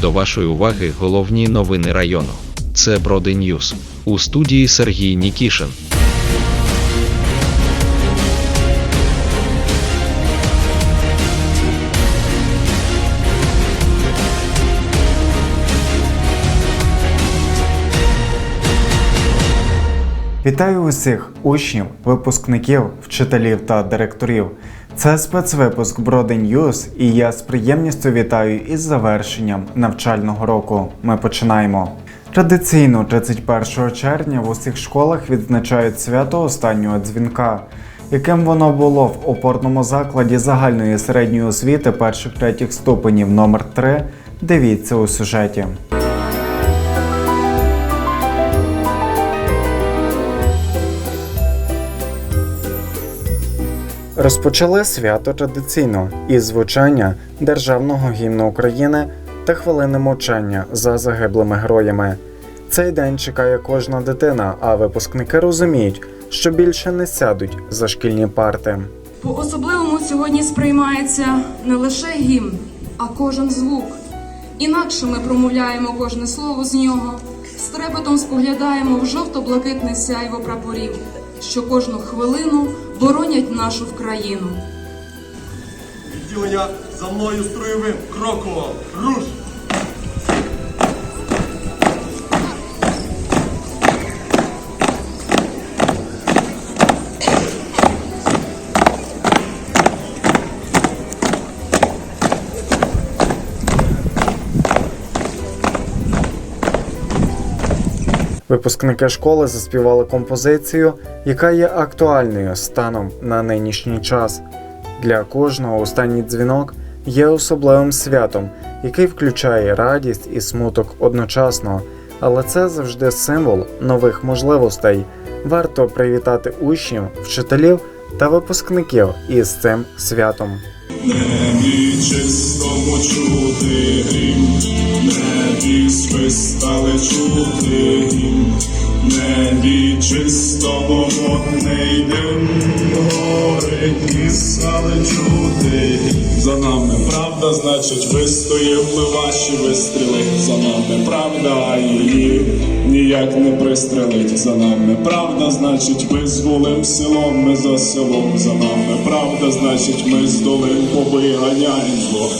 До вашої уваги головні новини району. Це Броди Ньюс. У студії Сергій Нікішин. Вітаю усіх учнів, випускників, вчителів та директорів. Це спецвипуск Броди і я з приємністю вітаю із завершенням навчального року. Ми починаємо. Традиційно 31 червня в усіх школах відзначають свято останнього дзвінка, яким воно було в опорному закладі загальної середньої освіти перших третіх ступенів номер 3 Дивіться у сюжеті. Розпочали свято традиційно із звучання державного гімну України та хвилини мовчання за загиблими героями. Цей день чекає кожна дитина, а випускники розуміють, що більше не сядуть за шкільні парти. По-особливому сьогодні сприймається не лише гімн, а кожен звук. Інакше ми промовляємо кожне слово з нього, з трепетом споглядаємо в жовто-блакитне сяйво прапорів, що кожну хвилину боронять нашу країну. Відділення за мною строєвим кроком. Руш! Випускники школи заспівали композицію, яка є актуальною станом на нинішній час. Для кожного останній дзвінок є особливим святом, який включає радість і смуток одночасно, але це завжди символ нових можливостей. Варто привітати учнів, вчителів та випускників із цим святом. небі чути грім, небі свистали чути гімн, небі чистому вогней дим горить і сали чути. За нами правда, значить, вистоїли ваші вистріли. За нами правда, а її ніяк не пристрелить. За нами правда, значить, визволим селом, ми за селом. За нами правда, значить, ми з долин повиганяємо зло.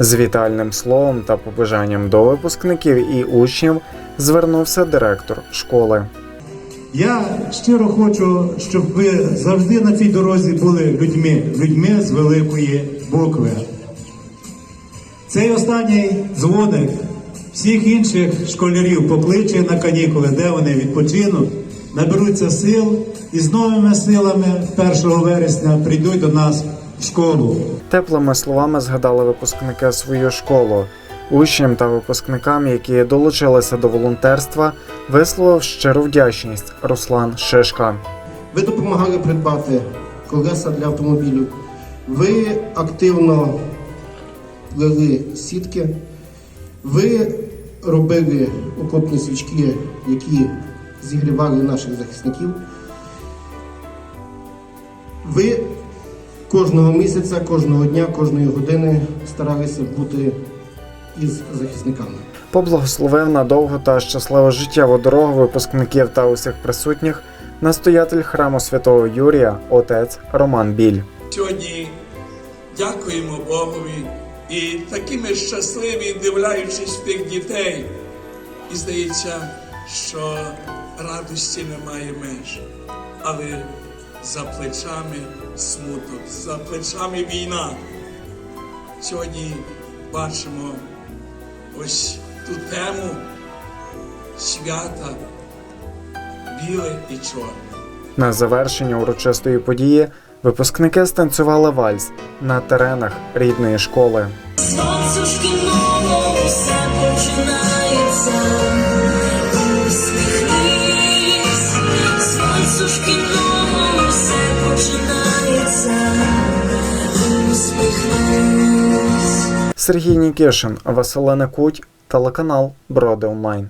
З вітальним словом та побажанням до випускників і учнів звернувся директор школи. Я щиро хочу, щоб ви завжди на цій дорозі були людьми, людьми з великої букви. Цей останній дзвоник всіх інших школярів покличе на канікули, де вони відпочинуть, наберуться сил і з новими силами 1 вересня прийдуть до нас школу. Теплими словами згадали випускники свою школу. Учням та випускникам, які долучилися до волонтерства, висловив щиру вдячність Руслан Шишка. Ви допомагали придбати колеса для автомобілів. Ви активно плели сітки. Ви робили окопні свічки, які зігрівали наших захисників. Ви кожного місяця, кожного дня, кожної години старалися бути із захисниками. Поблагословив на довгу та щасливу життєву дорогу випускників та усіх присутніх настоятель храму святого Юрія, отець Роман Біль. Сьогодні дякуємо Богові і такими щасливі, дивляючись тих дітей. І здається, що радості немає меж, але за плечами смуток, за плечами війна. Сьогодні бачимо ось ту тему свята біле і чорне. На завершення урочистої події випускники станцювали вальс на теренах рідної школи. Сонцю шкільному все починається. Усміхнись, сонцю шкільному все починається. Усміхнись. Сергій Нікішин, Василина Куть, телеканал Броди Онлайн.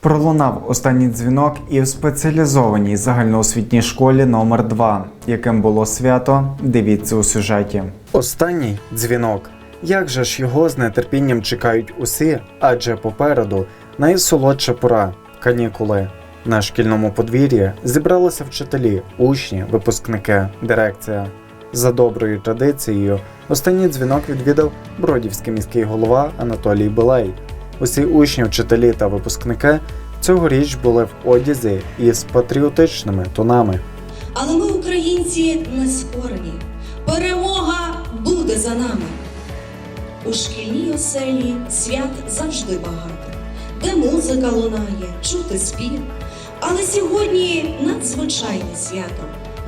Пролунав останній дзвінок і в спеціалізованій загальноосвітній школі номер 2 яким було свято. Дивіться у сюжеті. Останній дзвінок. Як же ж його з нетерпінням чекають усі, адже попереду найсолодша пора канікули. На шкільному подвір'ї зібралися вчителі, учні, випускники, дирекція. За доброю традицією, останній дзвінок відвідав Бродівський міський голова Анатолій Белей. Усі учні, вчителі та випускники цьогоріч були в одязі із патріотичними тонами. Але ми, українці, не скорені. Перемога буде за нами. У шкільній оселі свят завжди багато, де музика лунає, чути спів. Але сьогодні надзвичайне свято.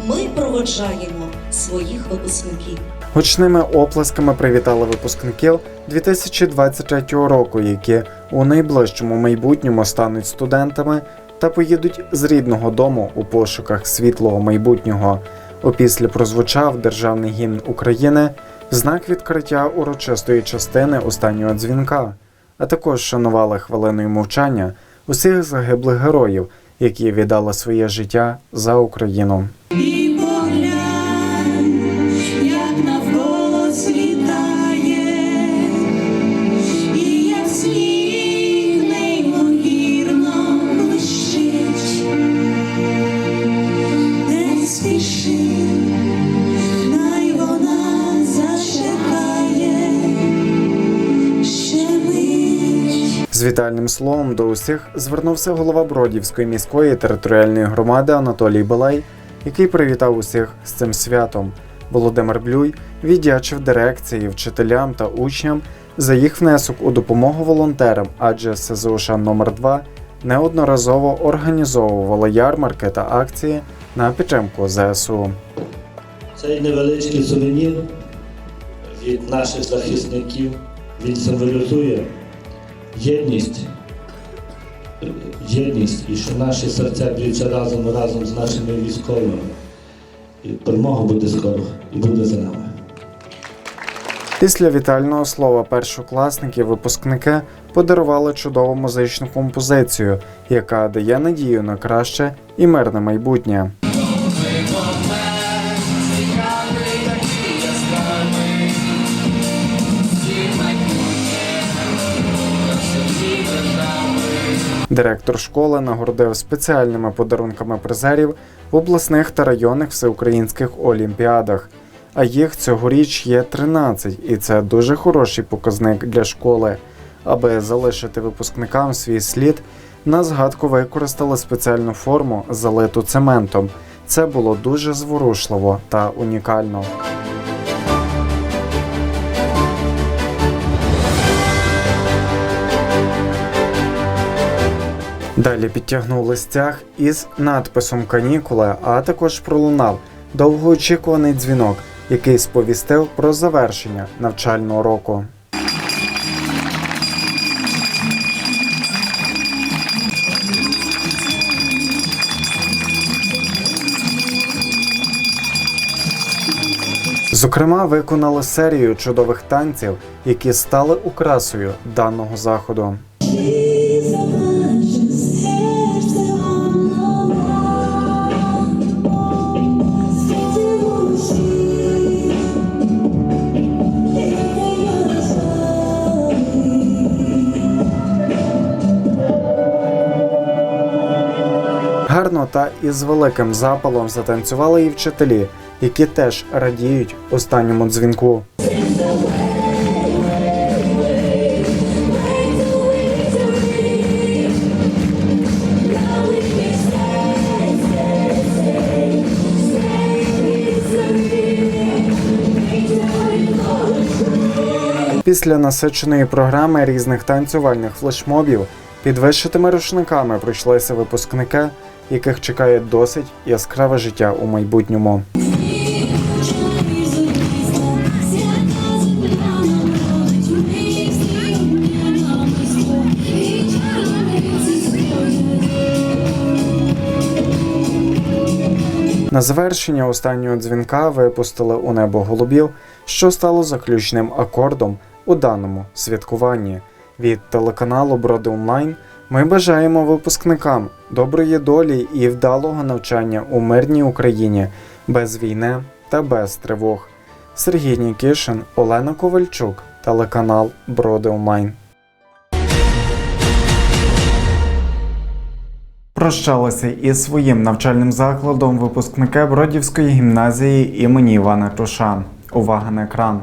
Ми проводжаємо своїх випускників. Гучними оплесками привітали випускників 2023 року, які у найближчому майбутньому стануть студентами та поїдуть з рідного дому у пошуках світлого майбутнього. Опісля прозвучав державний гімн України в знак відкриття урочистої частини останнього дзвінка, а також шанували хвилиною мовчання усіх загиблих героїв, які віддали своє життя за Україну. З словом до усіх звернувся голова Бродівської міської територіальної громади Анатолій Балай, який привітав усіх з цим святом. Володимир Блюй віддячив дирекції, вчителям та учням за їх внесок у допомогу волонтерам, адже СЗОШ номер 2 неодноразово організовувала ярмарки та акції на підтримку ЗСУ. Цей невеличкий сувенір від наших захисників він символізує єдність, єдність і що наші серця б'ються разом разом з нашими військовими. І перемога буде скоро і буде за нами. Після вітального слова першокласники випускники подарували чудову музичну композицію, яка дає надію на краще і мирне майбутнє. Директор школи нагородив спеціальними подарунками призерів в обласних та районних всеукраїнських олімпіадах. А їх цьогоріч є 13, і це дуже хороший показник для школи. Аби залишити випускникам свій слід, на згадку використали спеціальну форму, залиту цементом. Це було дуже зворушливо та унікально. Далі підтягнули стяг із надписом Канікули, а також пролунав довгоочікуваний дзвінок, який сповістив про завершення навчального року. Зокрема, виконали серію чудових танців, які стали украсою даного заходу. Та із великим запалом затанцювали і вчителі, які теж радіють останньому дзвінку. Після насиченої програми різних танцювальних флешмобів під вишитими рушниками пройшлися випускники, яких чекає досить яскраве життя у майбутньому. На завершення останнього дзвінка випустили у небо голубів, що стало заключним акордом у даному святкуванні. Від телеканалу Броди Онлайн Ми бажаємо випускникам доброї долі і вдалого навчання у мирній Україні без війни та без тривог. Сергій Нікішин, Олена Ковальчук, телеканал Броди Онлайн. Прощалися із своїм навчальним закладом випускники Бродівської гімназії імені Івана Туша. Увага на екран.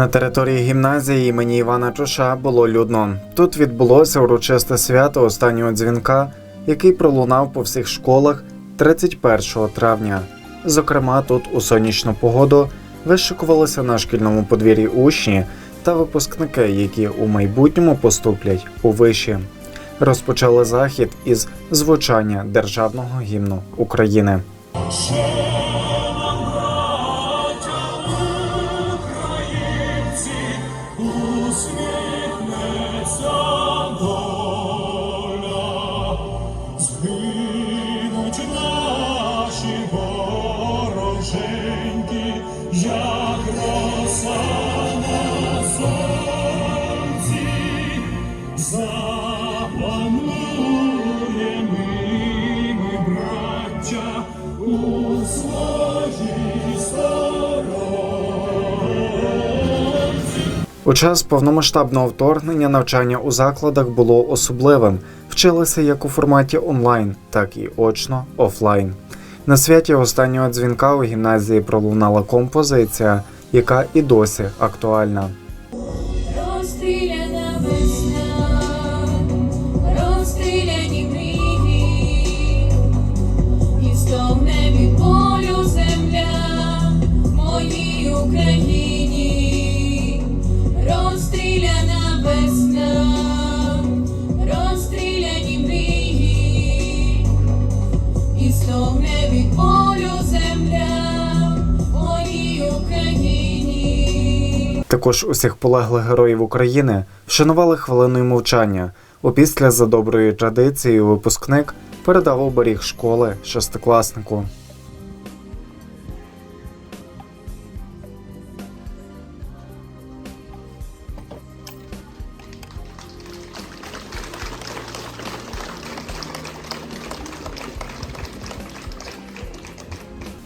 На території гімназії імені Івана Чуша було людно. Тут відбулося урочисте свято останнього дзвінка, який пролунав по всіх школах 31 травня. Зокрема, тут у сонячну погоду вишикувалися на шкільному подвір'ї учні та випускники, які у майбутньому поступлять у виші. Розпочали захід із звучання державного гімну України. should У час повномасштабного вторгнення навчання у закладах було особливим. Вчилися як у форматі онлайн, так і очно офлайн. На святі останнього дзвінка у гімназії пролунала композиція, яка і досі актуальна. Також усіх полеглих героїв України вшанували хвилиною мовчання. Опісля за доброю традицією випускник передав оберіг школи шестикласнику.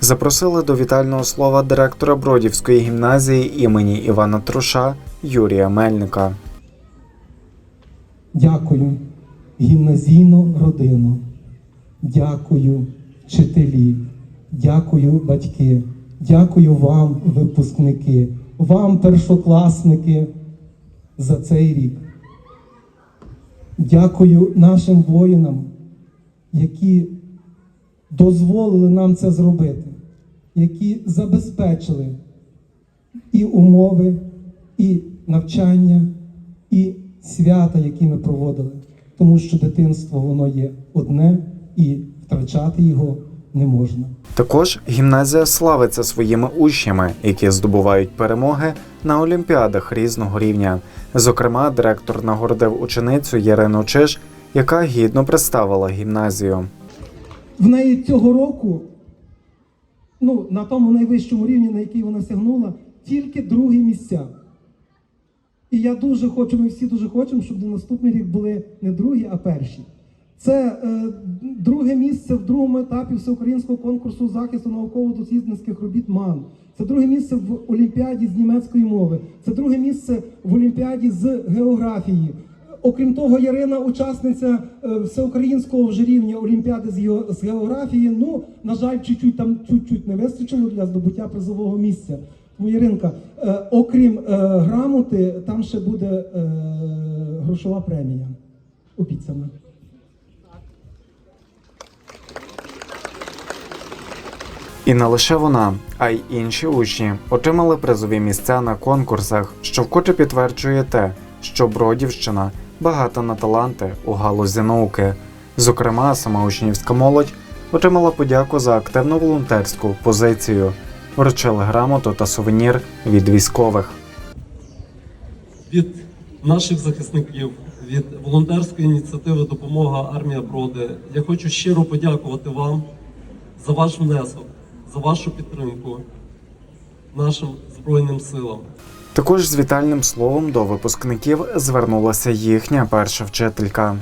Запросили до вітального слова директора Бродівської гімназії імені Івана Труша Юрія Мельника. Дякую, гімназійну родину. Дякую, вчителі. Дякую, батьки. Дякую вам, випускники, вам, першокласники, за цей рік. Дякую нашим воїнам, які дозволили нам це зробити, які забезпечили і умови, і навчання, і свята, які ми проводили. Тому що дитинство воно є одне і втрачати його не можна. Також гімназія славиться своїми учнями, які здобувають перемоги на олімпіадах різного рівня. Зокрема, директор нагородив ученицю Ярину Чиш, яка гідно представила гімназію. В неї цього року, ну, на тому найвищому рівні, на який вона сягнула, тільки другі місця. І я дуже хочу, ми всі дуже хочемо, щоб на наступний рік були не другі, а перші. Це е, друге місце в другому етапі всеукраїнського конкурсу захисту науково-дослідницьких робіт МАН. Це друге місце в Олімпіаді з німецької мови. Це друге місце в Олімпіаді з географії. Окрім того, Ярина учасниця е, всеукраїнського вже рівня Олімпіади з, гео- з географії. Ну, на жаль, чуть-чуть там чуть-чуть не вистачило для здобуття призового місця. Тому Яринка, е, окрім е, грамоти, там ще буде грошова премія. Обіцяна. І не лише вона, а й інші учні отримали призові місця на конкурсах, що вкотре підтверджує те, що Бродівщина багата на таланти у галузі науки. Зокрема, сама учнівська молодь отримала подяку за активну волонтерську позицію, вручили грамоту та сувенір від військових. від наших захисників, від волонтерської ініціативи Допомога армія Броди. Я хочу щиро подякувати вам за ваш внесок, за вашу підтримку нашим Збройним силам. Також з вітальним словом до випускників звернулася їхня перша вчителька.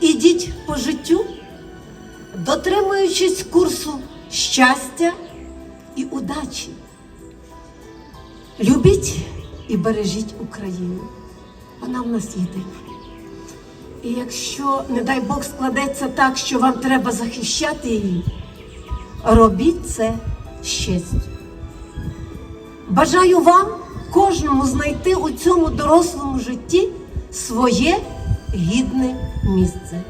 Ідіть по життю, дотримуючись курсу щастя і удачі. Любіть і бережіть Україну. Вона в нас єдина. І якщо, не дай Бог, складеться так, що вам треба захищати її, робіть це честю. Бажаю вам кожному знайти у цьому дорослому житті своє гідне місце.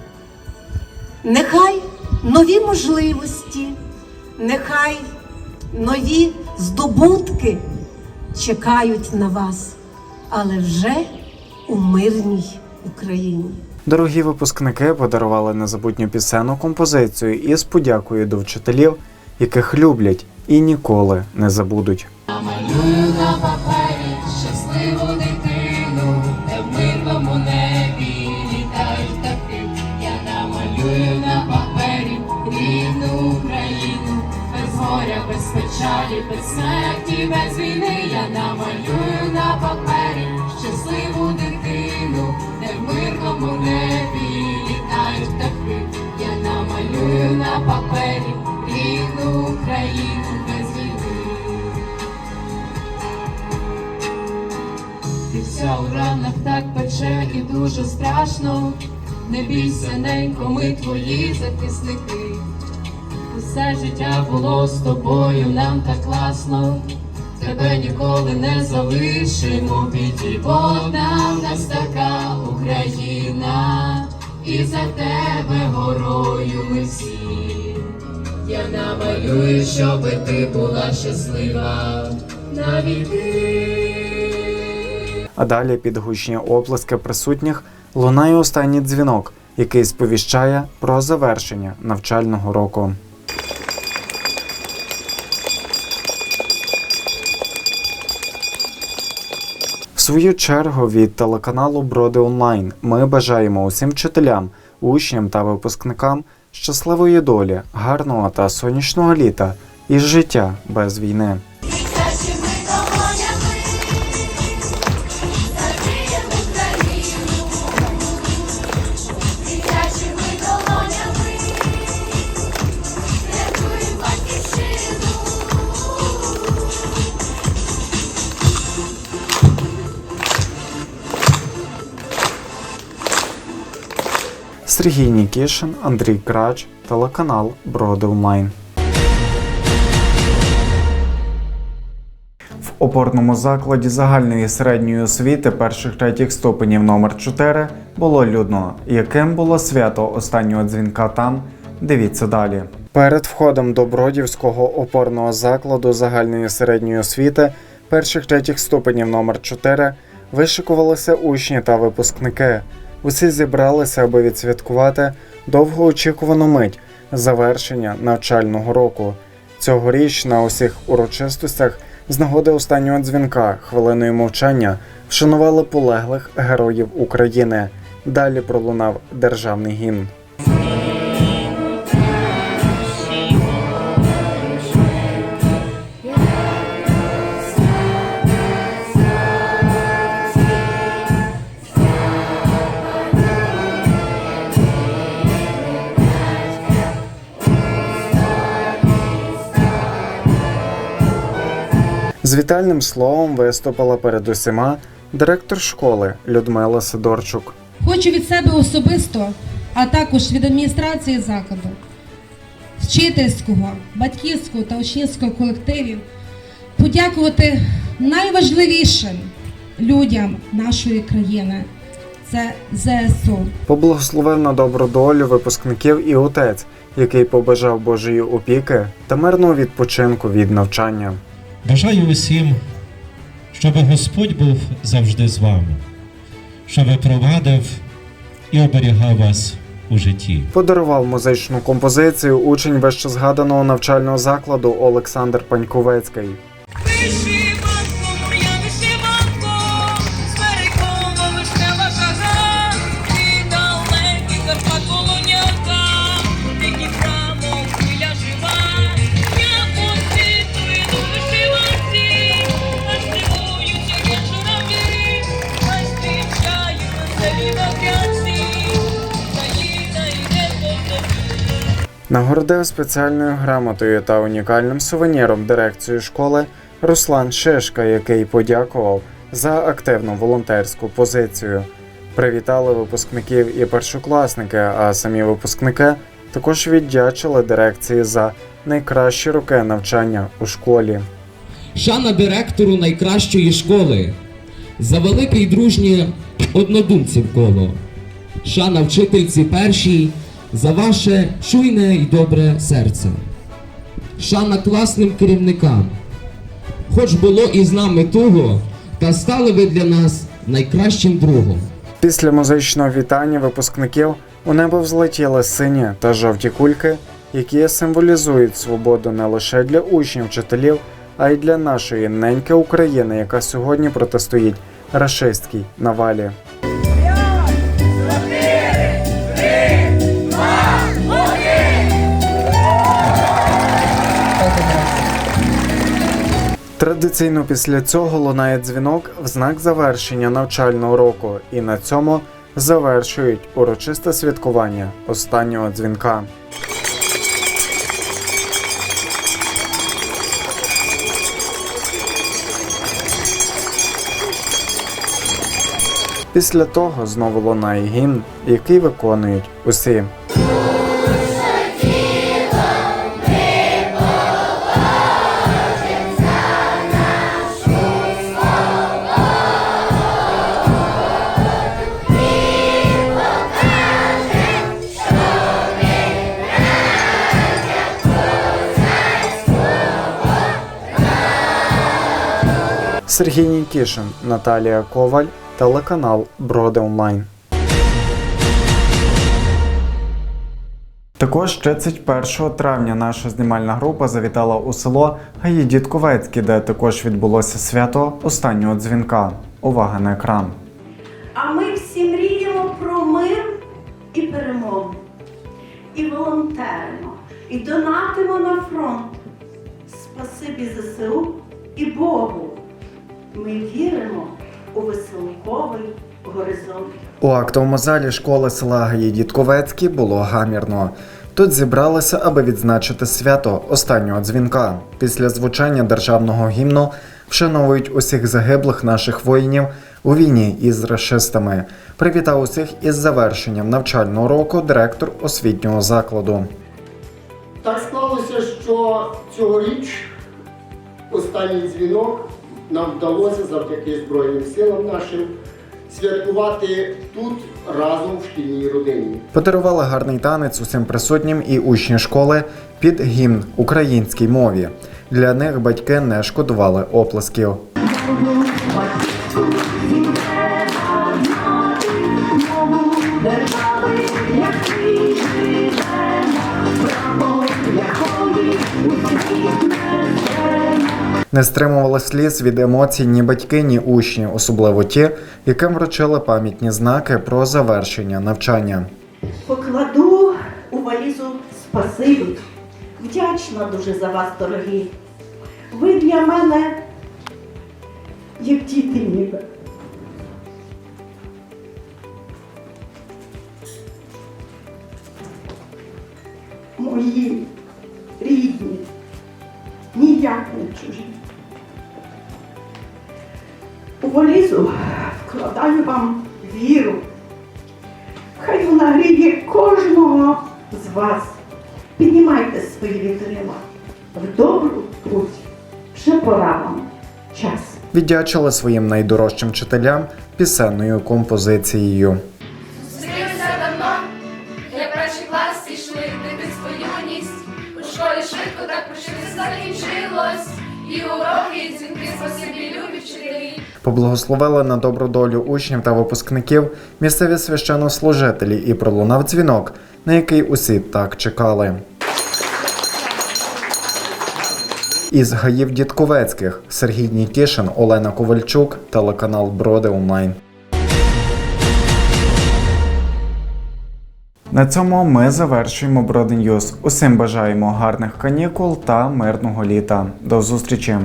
Нехай нові можливості, нехай нові здобутки чекають на вас, але вже у мирній Україні. Дорогі випускники подарували незабутню пісенну композицію із подякою до вчителів, яких люблять і ніколи не забудуть. Без смерті, без війни. Я намалюю на папері щасливу дитину, де в мирному небі літають птахи. Я намалюю на папері рідну Україну без війни. Ти вся у ранах так пече і дуже страшно. Не бійся, ненько, ми твої захисники. Усе життя було з тобою, нам так класно. Тебе ніколи не залишимо біді, бо в нас така Україна, і за тебе горою ми всі. Я намалюю, щоби ти була щаслива навіки. А далі під гучні оплески присутніх лунає останній дзвінок, який сповіщає про завершення навчального року. Свою чергу від телеканалу Броди Онлайн ми бажаємо усім вчителям, учням та випускникам щасливої долі, гарного та сонячного літа і життя без війни. Сергій Нікішин, Андрій Крач, телеканал Броди Онлайн. В опорному закладі загальної середньої освіти перших третіх ступенів номер 4 було людно. Яким було свято останнього дзвінка там? Дивіться далі. Перед входом до Бродівського опорного закладу загальної середньої освіти перших третіх ступенів номер 4 вишикувалися учні та випускники. Усі зібралися, аби відсвяткувати довгоочікувану мить завершення навчального року. Цьогоріч на усіх урочистостях з нагоди останнього дзвінка хвилиною мовчання вшанували полеглих героїв України. Далі пролунав державний гімн. З вітальним словом виступила перед усіма директор школи Людмила Сидорчук. Хочу від себе особисто, а також від адміністрації закладу, вчительського, батьківського та учнівського колективів подякувати найважливішим людям нашої країни. Це ЗСУ. Поблагословив на добру долю випускників і отець, який побажав Божої опіки та мирного відпочинку від навчання. Бажаю усім, щоб Господь був завжди з вами, щоб провадив і оберігав вас у житті. Подарував музичну композицію учень вищезгаданого навчального закладу Олександр Паньковецький. Нагородив спеціальною грамотою та унікальним сувеніром дирекцію школи Руслан Шишка, який подякував за активну волонтерську позицію. Привітали випускників і першокласники, а самі випускники також віддячили дирекції за найкращі роки навчання у школі. Шана директору найкращої школи за велике й дружнє однодумців коло. Шана вчительці першій за ваше чуйне й добре серце. Шана класним керівникам. Хоч було і з нами туго, та стали ви для нас найкращим другом. Після музичного вітання випускників у небо взлетіли сині та жовті кульки, які символізують свободу не лише для учнів, вчителів, а й для нашої неньки України, яка сьогодні протистоїть рашистській навалі. Традиційно після цього лунає дзвінок в знак завершення навчального року, і на цьому завершують урочисте святкування останнього дзвінка. Після того знову лунає гімн, який виконують усі. Сергій Нікішин, Наталія Коваль, телеканал Броди Онлайн. Також 31 травня наша знімальна група завітала у село Гаїдітковецьке, де також відбулося свято останнього дзвінка. Увага на екран. А ми всі мріємо про мир і перемогу. І волонтеримо, і донатимо на фронт. Спасибі ЗСУ і Богу. Ми віримо у веселковий горизонт. У актовому залі школи села Гаїдітковецьке було гамірно. Тут зібралися, аби відзначити свято останнього дзвінка. Після звучання державного гімну вшановують усіх загиблих наших воїнів у війні із рашистами. Привітав усіх із завершенням навчального року директор освітнього закладу. Так склалося, що цьогоріч останній дзвінок нам вдалося завдяки Збройним силам нашим святкувати тут разом в шкільній родині. Подарували гарний танець усім присутнім і учні школи під гімн українській мові. Для них батьки не шкодували оплесків. Не стримували сліз від емоцій ні батьки, ні учні, особливо ті, яким вручили пам'ятні знаки про завершення навчання. Покладу у валізу спасибі. Вдячна дуже за вас, дорогі. Ви для мене як діти ніби. Мої рідні, ніяк не чужі. У валізу вкладаю вам віру. Хай вона гріє кожного з вас. Піднімайте свої вітрила в добру путь. Вже пора вам час. Віддячила своїм найдорожчим вчителям пісенною композицією. Поблагословили на добру долю учнів та випускників місцеві священнослужителі і пролунав дзвінок, на який усі так чекали. Із гаїв Дідковецьких Сергій Нікішин, Олена Ковальчук, телеканал Броди Онлайн. На цьому ми завершуємо Броди Ньюз. Усім бажаємо гарних канікул та мирного літа. До зустрічі!